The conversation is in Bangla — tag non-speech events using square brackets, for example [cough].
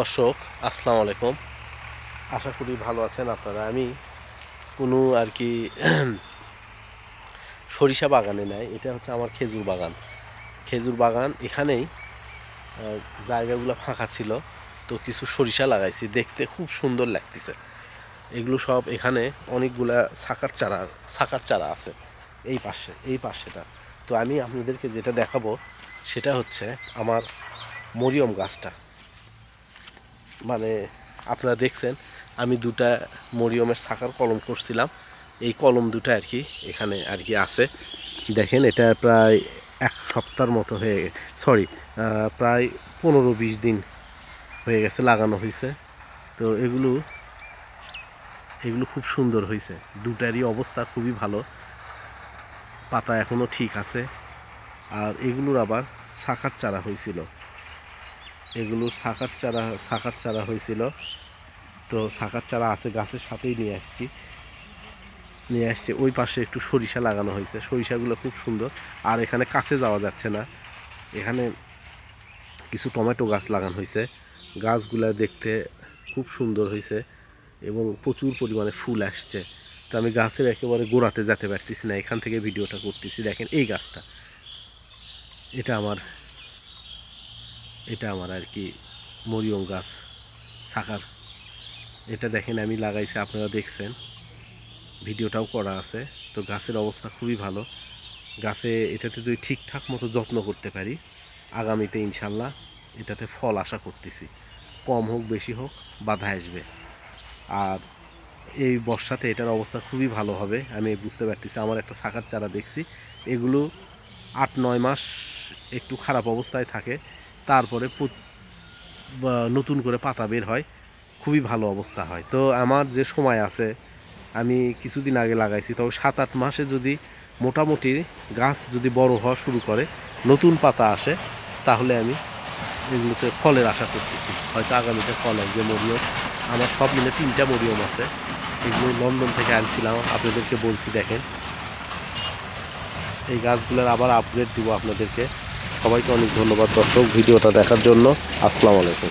দর্শক আসসালামু আলাইকুম। আশা করি ভালো আছেন আপনারা। আমি কোনো আর কি [clears throat] সরিষা বাগানে নাই এটা হচ্ছে আমার খেজুর বাগান। খেজুর বাগান এখানেই জায়গাগুলো ফাঁকা ছিল তো কিছু সরিষা লাগাইছি। দেখতে খুব সুন্দর লাগতেছে। এগুলো সব এখানে অনেকগুলা সাকার চারা সাকার চারা আছে এই পাশে এই পাশেটা। তো আমি আপনাদেরকে যেটা দেখাবো সেটা হচ্ছে আমার মরিয়ম গাছটা। মানে আপনারা দেখছেন, আমি দুটা মরিয়মের শাখার কলম করছিলাম। এই কলম দুটো আর কি এখানে আর কি আছে। দেখেন, এটা প্রায় এক সপ্তাহের মতো হয়ে সরি প্রায় পনেরো বিশ দিন হয়ে গেছে লাগানো হয়েছে তো এগুলো এগুলো খুব সুন্দর হয়েছে দুটারই অবস্থা খুবই ভালো। পাতা এখনও ঠিক আছে। আর এগুলোর আবার শাখার চারা হয়েছিল এগুলো শাখার চারা শাখার চারা হয়েছিল। তো শাখার চারা আছে, গাছের সাথেই নিয়ে আসছি। নিয়ে আসছে, ওই পাশে একটু সরিষা লাগানো হয়েছে। সরিষাগুলো খুব সুন্দর। আর এখানে কাছে যাওয়া যাচ্ছে না। এখানে কিছু টমেটো গাছ লাগানো হয়েছে। গাছগুলো দেখতে খুব সুন্দর হয়েছে এবং প্রচুর পরিমাণে ফুল আসছে। তো আমি গাছের একেবারে গোড়াতে যেতে পারতেছি না। এখান থেকে ভিডিওটা করতেছি। দেখেন এই গাছটা। এটা আমার এটা আমার আর কি মরিয়ম গাছ শাখার এটা দেখেন আমি লাগাইছি, আপনারা দেখছেন। ভিডিওটাও করা আছে। তো গাছের অবস্থা খুবই ভালো। গাছে এটাতে যদি ঠিকঠাক মতো যত্ন করতে পারি, আগামীতে ইনশাল্লাহ এটাতে ফল আশা করতেছি। কম হোক, বেশি হোক, বাধা আসবে। আর এই বর্ষাতে এটার অবস্থা খুবই ভালো হবে। আমি বুঝতে পারতেছি, আমার একটা শাখার চারা দেখছি। এগুলো আট, নয় মাস একটু খারাপ অবস্থায় থাকে। তারপরে নতুন করে পাতা বের হয়, খুবই ভালো অবস্থা হয়। তো আমার যে সময় আছে, আমি কিছুদিন আগে লাগাইছি তবে সাত আট মাসে যদি মোটামুটি গাছ যদি বড় হওয়া শুরু করে, নতুন পাতা আসে, তাহলে আমি এগুলোতে ফলের আশা করতেছি। হয়তো আগামীতে ফল আসবে, মরিয়ম। আমার সব মিলে তিনটা মরিয়ম আছে। এগুলো লন্ডন থেকে আনছিলাম, আপনাদেরকে বলছি দেখেন। এই গাছগুলোর আবার আপগ্রেড দিব আপনাদেরকে। সবাইকে অনেক ধন্যবাদ দর্শক ভিডিওটা দেখার জন্য। আসসালামু আলাইকুম।